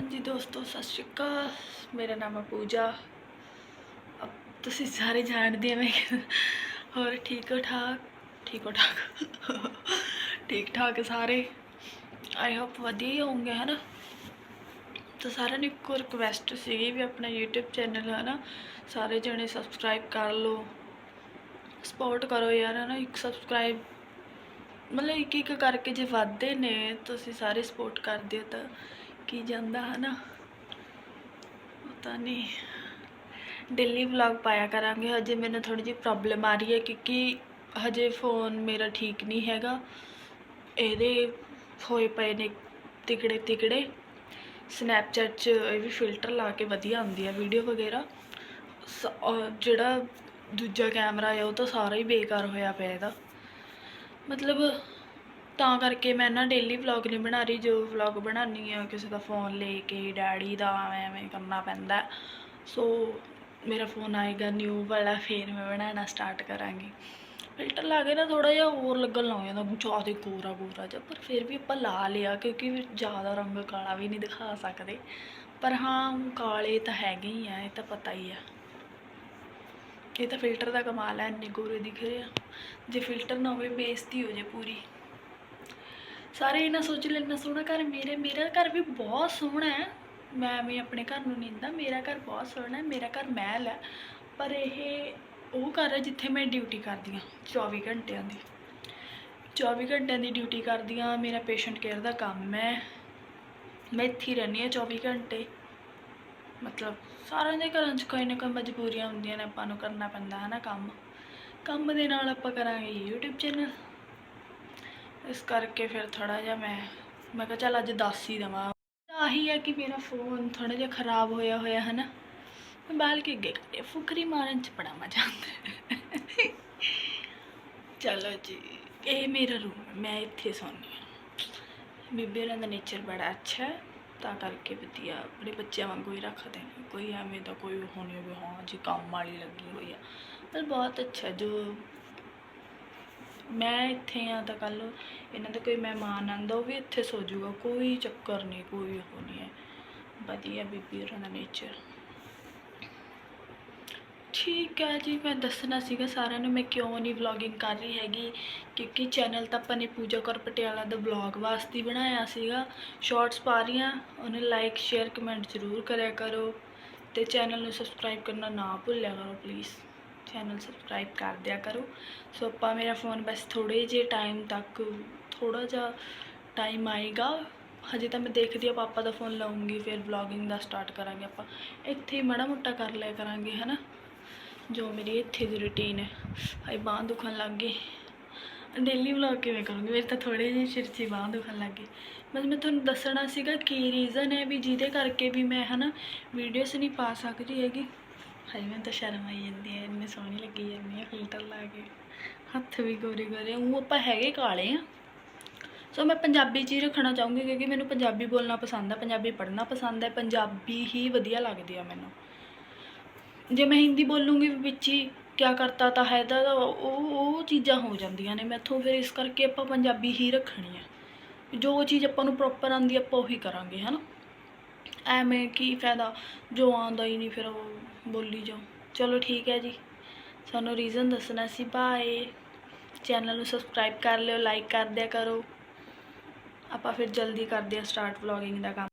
ਹਾਂਜੀ ਦੋਸਤੋ, ਸਤਿ ਸ਼੍ਰੀ ਅਕਾਲ। ਮੇਰਾ ਨਾਮ ਹੈ ਪੂਜਾ। ਤੁਸੀਂ ਸਾਰੇ ਜਾਣਦੇ ਹੋ ਮੈਂ ਹੋਰ ਠੀਕ ਠਾਕ? ਠੀਕ ਹੋ ਠਾਕ। ਠੀਕ ਠਾਕ ਸਾਰੇ? ਆਈ ਹੋਪ ਵਧੀਆ ਹੀ ਹੋਵੋਗੇ ਹੈ ਨਾ ਤਾਂ ਸਾਰਿਆਂ ਨੂੰ ਇੱਕੋ ਰਿਕਵੈਸਟ ਸੀਗੀ ਵੀ ਆਪਣਾ YouTube ਚੈਨਲ ਹੈ ਨਾ ਸਾਰੇ ਜਣੇ ਸਬਸਕ੍ਰਾਈਬ ਕਰ ਲਓ। ਸਪੋਰਟ ਕਰੋ ਯਾਰ ਹੈ ਨਾ ਇੱਕ ਸਬਸਕ੍ਰਾਈਬ ਮਤਲਬ ਇੱਕ ਇੱਕ ਕਰਕੇ ਜੇ ਵੱਧਦੇ ਨੇ, ਤੁਸੀਂ ਸਾਰੇ ਸਪੋਰਟ ਕਰਦੇ ਹੋ ਤਾਂ ਕੀ ਜਾਂਦਾ ਹੈ ਨਾ ਪਤਾ ਨਹੀਂ ਡੇਲੀ ਵਲੌਗ ਪਾਇਆ ਕਰਾਂਗੇ। ਹਜੇ ਮੈਨੂੰ ਥੋੜੀ ਜਿਹੀ ਪ੍ਰੋਬਲਮ ਆ ਰਹੀ ਹੈ ਕਿਉਂਕਿ ਹਜੇ ਫੋਨ ਮੇਰਾ ਠੀਕ ਨਹੀਂ ਹੈਗਾ। ਇਹਦੇ ਹੋਏ ਪਏ ਨੇ ਤਿਕੜੇ ਤਿਕੜੇ। ਸਨੈਪਚੈਟ 'ਚ ਇਹ ਵੀ ਫਿਲਟਰ ਲਾ ਕੇ ਵਧੀਆ ਆਉਂਦੀ ਆ ਵੀਡੀਓ ਵਗੈਰਾ। ਸ- ਔਰ ਜਿਹੜਾ ਦੂਜਾ ਕੈਮਰਾ ਹੈ ਉਹ ਤਾਂ ਸਾਰਾ ਹੀ ਬੇਕਾਰ ਹੋਇਆ ਪਿਆ ਇਹਦਾ। ਮਤਲਬ ਤਾਂ ਕਰਕੇ ਮੈਂ ਨਾ ਡੇਲੀ ਵਲੌਗ ਨਹੀਂ ਬਣਾ ਰਹੀ, ਜੋ ਵਲੌਗ ਬਣਾਉਣੀ ਆ ਕਿਸੇ ਦਾ ਫੋਨ ਲੈ ਕੇ ਡੈਡੀ ਦਾ ਐਵੇਂ ਕਰਨਾ ਪੈਂਦਾ। ਸੋ ਮੇਰਾ ਫੋਨ ਆਏਗਾ ਨਿਊ ਵਾਲਾ, ਫੇਰ ਮੈਂ ਬਣਾਉਣਾ ਸਟਾਰਟ ਕਰਾਂਗੀ। ਫਿਲਟਰ ਲਾ ਕੇ ਨਾ ਥੋੜਾ ਜਿਹਾ ਹੋਰ ਲੱਗਣ ਲੱਗ ਜਾਂਦਾ ਜ਼ਿਆਦਾ ਗੋਰਾ ਗੋਰਾ ਜਿਹਾ, ਪਰ ਫਿਰ ਵੀ ਆਪਾਂ ਲਾ ਲਿਆ, ਕਿਉਂਕਿ ਜ਼ਿਆਦਾ ਰੰਗ ਕਾਲਾ ਵੀ ਨਹੀਂ ਦਿਖਾ ਸਕਦੇ। ਪਰ ਹਾਂ ਕਾਲੇ ਤਾਂ ਹੈਗੇ ਹੀ ਆ, ਇਹ ਤਾਂ ਪਤਾ ਹੀ ਆ। ਇਹ ਤਾਂ ਫਿਲਟਰ ਦਾ ਕਮਾਲ ਹੈ ਇੰਨੇ ਗੋਰੇ ਦਿਖ ਰਹੇ ਆ। ਜੇ ਫਿਲਟਰ ਨਾ ਹੋਵੇ, ਬੇਇੱਜ਼ਤੀ ਹੋ ਜੇ ਪੂਰੀ। ਸਾਰੇ ਇਹਨਾਂ ਸੋਚ ਲੈ ਇੰਨਾ ਸੋਹਣਾ ਘਰ ਮੇਰੇ, ਮੇਰਾ ਘਰ ਵੀ ਬਹੁਤ ਸੋਹਣਾ ਹੈ। ਮੈਂ ਵੀ ਆਪਣੇ ਘਰ ਨੂੰ ਨਿੰਦਾ, ਮੇਰਾ ਘਰ ਬਹੁਤ ਸੋਹਣਾ ਹੈ, ਮੇਰਾ ਘਰ ਮਹਿਲ ਹੈ। ਪਰ ਇਹ ਉਹ ਘਰ ਹੈ ਜਿੱਥੇ ਮੈਂ ਡਿਊਟੀ ਕਰਦੀ ਹਾਂ 24 ਘੰਟਿਆਂ ਦੀ। 24 ਘੰਟਿਆਂ ਦੀ ਡਿਊਟੀ ਕਰਦੀ ਹਾਂ, ਮੇਰਾ ਪੇਸ਼ੈਂਟ ਕੇਅਰ ਦਾ ਕੰਮ ਹੈ। ਮੈਂ ਇੱਥੇ ਰਹਿੰਦੀ ਹਾਂ 24 ਘੰਟੇ। ਮਤਲਬ ਸਾਰਿਆਂ ਦੇ ਘਰਾਂ 'ਚ ਕੋਈ ਨਾ ਕੋਈ ਮਜਬੂਰੀਆਂ ਹੁੰਦੀਆਂ ਨੇ, ਆਪਾਂ ਨੂੰ ਕਰਨਾ ਪੈਂਦਾ ਹੈ ਨਾ ਕੰਮ। ਕੰਮ ਦੇ ਨਾਲ ਆਪਾਂ ਕਰਾਂਗੇ YouTube ਚੈਨਲ ਇਸ ਕਰਕੇ ਫਿਰ ਥੋੜਾ ਜਿਹਾ ਮੈਂ ਮੈਂ ਕਿਹਾ ਚੱਲ ਅੱਜ ਦੱਸ ਹੀ ਦੇਵਾਂ। ਆਹੀ ਹੈ ਕਿ ਮੇਰਾ ਫੋਨ ਥੋੜਾ ਜਿਹਾ ਖਰਾਬ ਹੋਇਆ ਹੋਇਆ ਹੈ ਨਾ, ਮੈਂ ਬਾਲ ਕੇ ਅੱਗੇ ਕਰੇ ਫੁਕਰੀ ਮਾਰਨ ਚ ਬੜਾ ਮਜ਼ਾ ਆਉਂਦਾ ਚਲੋ ਜੀ, ਇਹ ਮੇਰਾ ਰੂਮ ਹੈ, ਮੈਂ ਇੱਥੇ ਸੌਂਦੀ ਹਾਂ। ਬੀਬੀ ਹੋਰਾਂ ਦਾ ਨੇਚਰ ਬੜਾ ਅੱਛਾ ਹੈ, ਤਾਂ ਕਰਕੇ ਵਧੀਆ, ਆਪਣੇ ਬੱਚਿਆਂ ਵਾਂਗੂ ਹੀ ਰੱਖਦੇ ਨੇ। ਕੋਈ ਐਵੇਂ ਦਾ ਕੋਈ ਉਹ ਨਹੀਂ ਵੀ ਹਾਂ, ਜੀ ਕੰਮ ਵਾਲੀ ਲੱਗੀ ਹੋਈ ਆ। ਪਰ ਬਹੁਤ ਅੱਛਾ ਜੋ ਮੈਂ ਇੱਥੇ ਆ ਤਾਂ ਕੱਲ ਇਹਨਾਂ ਦਾ ਕੋਈ ਮਹਿਮਾਨ ਆਂਦਾ ਉਹ ਵੀ ਇੱਥੇ ਸੋ ਜਾਊਗਾ, ਕੋਈ ਚੱਕਰ ਨਹੀਂ, ਕੋਈ ਉਹ ਨਹੀਂ ਹੈ। ਵਧੀਆ ਬੀਬੀ ਉਹਨਾਂ ਦਾ ਨੇਚਰ ਠੀਕ ਹੈ ਜੀ, ਮੈਂ ਦੱਸਣਾ ਸੀਗਾ ਸਾਰਿਆਂ ਨੂੰ, ਮੈਂ ਕਿਉਂ ਨਹੀਂ ਵਲੌਗਿੰਗ ਕਰ ਰਹੀ ਹੈਗੀ, ਕਿਉਂਕਿ ਚੈਨਲ ਤਾਂ ਆਪਾਂ ਨੇ ਪੂਜਾ ਕੌਰ ਪਟਿਆਲਾ ਦਾ ਵਲੌਗ ਵਾਸਤੇ ਬਣਾਇਆ ਸੀਗਾ। ਸ਼ਾਰਟਸ ਪਾ ਰਹੀ ਹਾਂ ਉਹਨੇ ਲਾਈਕ ਸ਼ੇਅਰ ਕਮੈਂਟ ਜ਼ਰੂਰ ਕਰਿਆ ਕਰੋ। ਤੇ ਚੈਨਲ ਨੂੰ ਸਬਸਕ੍ਰਾਈਬ ਕਰਨਾ ਨਾ ਭੁੱਲਿਆ ਕਰੋ ਪਲੀਜ਼ ਚੈਨਲ ਸਬਸਕ੍ਰਾਈਬ ਕਰ ਦਿਆ ਕਰੋ। ਸੋ ਆਪਾਂ ਮੇਰਾ ਫੋਨ ਬਸ ਥੋੜੇ ਜਿਹੇ ਟਾਈਮ ਤੱਕ ਥੋੜਾ ਜਿਹਾ ਟਾਈਮ ਆਏਗਾ। ਹਜੇ ਤਾਂ ਮੈਂ ਦੇਖਦੀ ਆ ਪਾਪਾ ਦਾ ਫੋਨ ਲਾਉਂਗੀ, ਫਿਰ ਵਲੌਗਿੰਗ ਦਾ ਸਟਾਰਟ ਕਰਾਂਗੇ ਆਪਾਂ। ਇੱਥੇ ਹੀ ਮਾੜਾ ਮੋਟਾ ਕਰ ਲਿਆ ਕਰਾਂਗੇ, ਹਨਾ? ਜੋ ਮੇਰੀ ਇੱਥੇ ਦੀ ਰੁਟੀਨ ਹੈ। ਹਾਈ ਬਾਂਹ ਦੁਖਣ ਲੱਗ ਗਈ। ਡੇਲੀ ਵਲੌਗ ਕਿਵੇਂ ਕਰੂੰਗੀ? ਮੇਰੇ ਤਾਂ ਥੋੜੇ ਜਿਹੇ ਸਿਰ 'ਚ ਹੀ ਬਾਂਹ ਦੁਖਣ ਲੱਗ ਗਈ ਬਸ ਮੈਂ ਤੁਹਾਨੂੰ ਦੱਸਣਾ ਸੀਗਾ ਕੀ ਰੀਜ਼ਨ ਹੈ ਵੀ ਜਿਹਦੇ ਕਰਕੇ ਵੀ ਮੈਂ, ਹਨਾ ਵੀਡੀਓਸ ਨਹੀਂ ਪਾ ਸਕਦੀ ਹੈਗੀ। ਹਾਏ, ਮੈਨੂੰ ਤਾਂ ਸ਼ਰਮ ਆਈ ਜਾਂਦੀ ਹੈ, ਇੰਨੀ ਸੋਹਣੀ ਲੱਗੀ ਜਾਂਦੀ ਹੈ ਫਿਲਟਰ ਲਾ ਕੇ। ਹੱਥ ਵੀ ਗੋਰੇ ਗੋਰੇ, ਉਹ ਆਪਾਂ ਹੈਗੇ ਕਾਲੇ ਆ। ਸੋ ਮੈਂ ਪੰਜਾਬੀ 'ਚ ਹੀ ਰੱਖਣਾ ਚਾਹੂੰਗੀ ਕਿਉਂਕਿ ਮੈਨੂੰ ਪੰਜਾਬੀ ਬੋਲਣਾ ਪਸੰਦ ਹੈ ਪੰਜਾਬੀ ਪੜ੍ਹਨਾ ਪਸੰਦ ਹੈ ਪੰਜਾਬੀ ਹੀ ਵਧੀਆ ਲੱਗਦੀ ਆ ਮੈਨੂੰ। ਜੇ ਮੈਂ ਹਿੰਦੀ ਬੋਲੂੰਗੀ ਵਿੱਚ ਹੀ ਕਿਆ ਕਰਤਾ ਤਾਂ ਹੈ ਤਾਂ ਉਹ ਉਹ ਚੀਜ਼ਾਂ ਹੋ ਜਾਂਦੀਆਂ ਨੇ ਮੈਥੋਂ, ਫਿਰ ਇਸ ਕਰਕੇ ਆਪਾਂ ਪੰਜਾਬੀ ਹੀ ਰੱਖਣੀ ਹੈ ਜੋ ਚੀਜ਼ ਆਪਾਂ ਨੂੰ ਪ੍ਰੋਪਰ ਆਂਦੀ ਆਪਾਂ ਉਹੀ ਕਰਾਂਗੇ, ਹਨਾ? ਐਵੇਂ ਕੀ ਫਾਇਦਾ? ਜੋ ਆਉਂਦਾ ਹੀ ਨਹੀਂ, ਫਿਰ ਉਹ ਬੋਲੀ ਜਾਓ। ਚਲੋ ਠੀਕ ਹੈ ਜੀ। ਸਾਨੂੰ ਰੀਜ਼ਨ ਦੱਸਣਾ ਸੀ ਬਾਏ ਚੈਨਲ ਨੂੰ ਸਬਸਕ੍ਰਾਈਬ ਕਰ ਲਿਓ ਲਾਈਕ ਕਰ ਦਿਆ ਕਰੋ। ਆਪਾਂ ਫਿਰ ਜਲਦੀ ਕਰਦੇ ਆ ਸਟਾਰਟ ਵਲੌਗਿੰਗ ਦਾ ਕੰਮ।